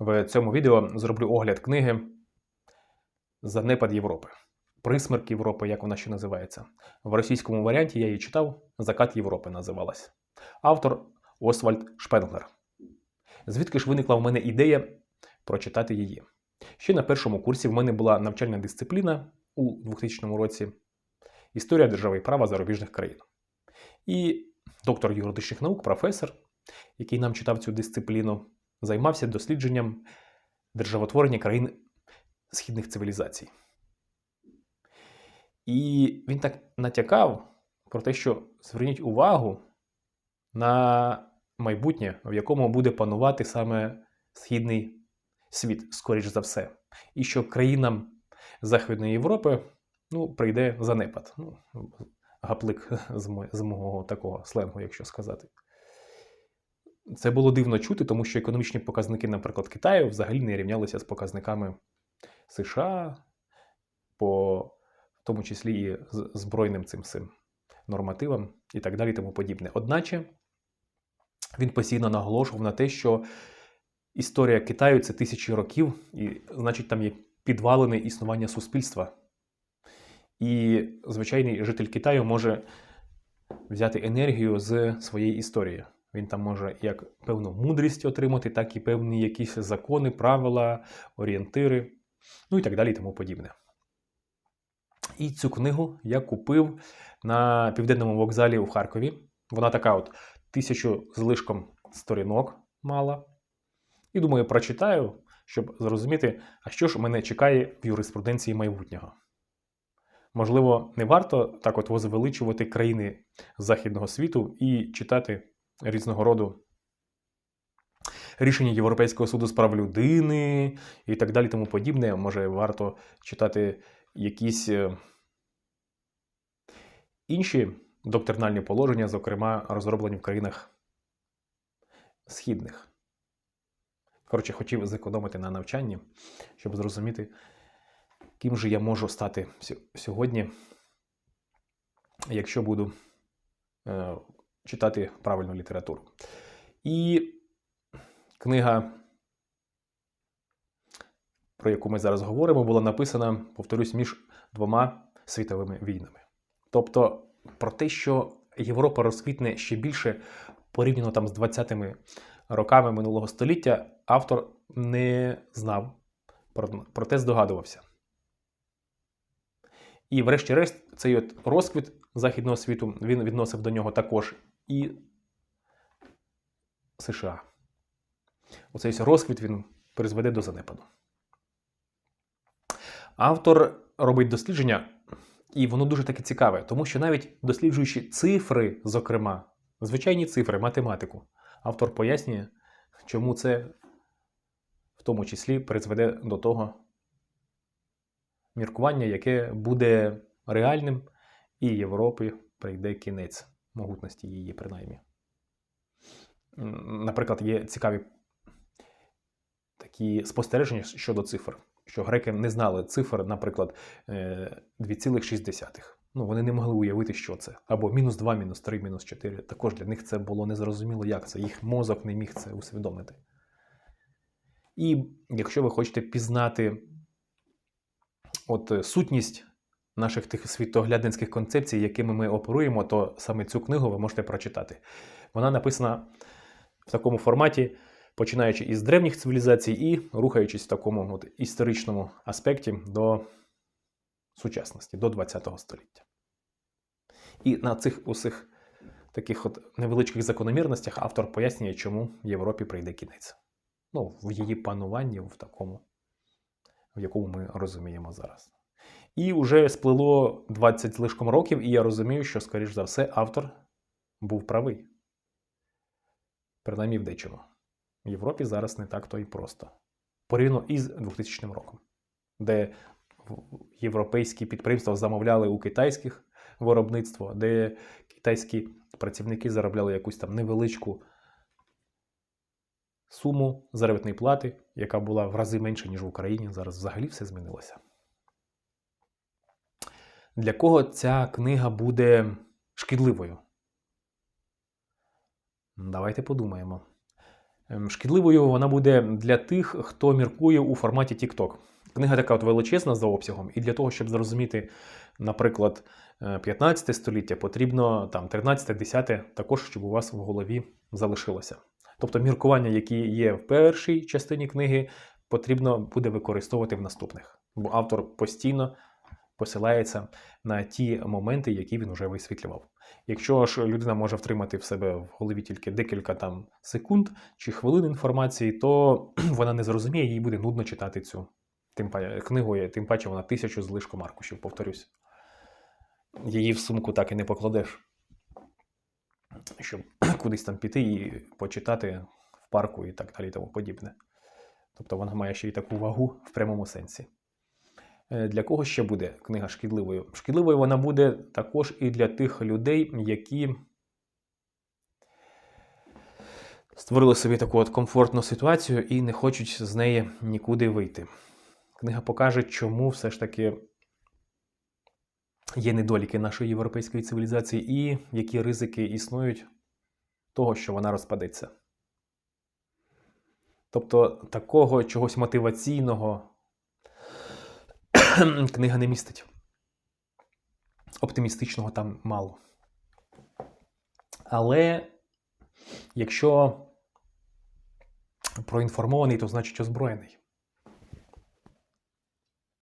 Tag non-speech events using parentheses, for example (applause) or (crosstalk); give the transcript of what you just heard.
В цьому відео зроблю огляд книги Занепад Європи. Присмерк Європи, як вона ще називається. В російському варіанті я її читав Закат Європи називалась. Автор Освальд Шпенглер. Звідки ж виникла в мене ідея прочитати її? Ще на першому курсі в мене була навчальна дисципліна у 2000 році Історія держави і права зарубіжних країн. І доктор юридичних наук, професор, який нам читав цю дисципліну, займався дослідженням державотворення країн східних цивілізацій. І він так натякав про те, що зверніть увагу на майбутнє, в якому буде панувати саме східний світ, скоріш за все. І що країнам Західної Європи ну, прийде занепад. Ну, гаплик з, мого такого сленгу, якщо сказати. Це було дивно чути, тому що економічні показники, наприклад, Китаю взагалі не рівнялися з показниками США, по в тому числі і збройним цим всім нормативам і так далі, тому подібне. Одначе він постійно наголошував на те, що історія Китаю це тисячі років, і значить там є підвалини існування суспільства. І звичайний житель Китаю може взяти енергію з своєї історії. Він там може як певну мудрість отримати, так і певні якісь закони, правила, орієнтири, ну і так далі, і тому подібне. І цю книгу я купив на південному вокзалі у Харкові. Вона така от тисячу з лишком сторінок мала. І думаю, прочитаю, щоб зрозуміти, а що ж мене чекає в юриспруденції майбутнього. Можливо, не варто так от возвеличувати країни Західного світу і читати різного роду рішення Європейського суду з прав людини і так далі, тому подібне. Може, варто читати якісь е, інші доктринальні положення, зокрема, розроблені в країнах східних. Коротше, хотів зекономити на навчанні, щоб зрозуміти, ким же я можу стати сьогодні, якщо буду е, читати правильну літературу. І книга, про яку ми зараз говоримо, була написана, повторюсь, між двома світовими війнами. Тобто про те, що Європа розквітне ще більше порівняно там з 20-ми роками минулого століття, автор не знав, про- проте здогадувався. І, врешті-решт, цей от розквіт західного світу він відносив до нього також і США. Оцей розквіт він призведе до занепаду. Автор робить дослідження, і воно дуже таке цікаве, тому що навіть досліджуючи цифри, зокрема, звичайні цифри, математику, автор пояснює, чому це в тому числі призведе до того міркування, яке буде реальним, і Європі прийде кінець могутності її, принаймні. Наприклад, є цікаві такі спостереження щодо цифр, що греки не знали цифр, наприклад, е, 2,6. Ну, вони не могли уявити, що це. Або мінус 2, мінус 3, мінус 4. Також для них це було незрозуміло, як це. Їх мозок не міг це усвідомити. І якщо ви хочете пізнати от е, сутність наших тих світоглядницьких концепцій, якими ми оперуємо, то саме цю книгу ви можете прочитати. Вона написана в такому форматі, починаючи із древніх цивілізацій і рухаючись в такому от історичному аспекті до сучасності, до ХХ століття. І на цих усіх таких от невеличких закономірностях автор пояснює, чому Європі прийде кінець. Ну, в її пануванні, в такому, в якому ми розуміємо зараз. І вже сплило 20 лишком років, і я розумію, що, скоріш за все, автор був правий. Принаймні в дечому. В Європі зараз не так то і просто. Порівняно із 2000 роком, де європейські підприємства замовляли у китайських виробництво, де китайські працівники заробляли якусь там невеличку суму заробітної плати, яка була в рази менше, ніж в Україні. Зараз взагалі все змінилося. Для кого ця книга буде шкідливою? Давайте подумаємо. Ем, Шкідливою вона буде для тих, хто міркує у форматі TikTok. Книга така от величезна за обсягом, і для того, щоб зрозуміти, наприклад, е, 15 століття, потрібно там 13-10 також, щоб у вас в голові залишилося. Тобто міркування, які є в першій частині книги, потрібно буде використовувати в наступних. Бо автор постійно посилається на ті моменти, які він вже висвітлював. Якщо ж людина може втримати в себе в голові тільки декілька там секунд чи хвилин інформації, то (clears throat) вона не зрозуміє, їй буде нудно читати цю тим книгу, тим паче вона тисячу з лишком аркушів, повторюсь. Її в сумку так і не покладеш, щоб (clears throat) кудись там піти і почитати в парку і так далі тому подібне. Тобто вона має ще й таку вагу в прямому сенсі. Е, Для кого ще буде книга шкідливою? Шкідливою вона буде також і для тих людей, які створили собі таку от комфортну ситуацію і не хочуть з неї нікуди вийти. Книга покаже, чому все ж таки є недоліки нашої європейської цивілізації і які ризики існують того, що вона розпадеться. Тобто такого чогось мотиваційного (clears throat) книга не містить. Оптимістичного там мало. Але якщо проінформований, то значить озброєний.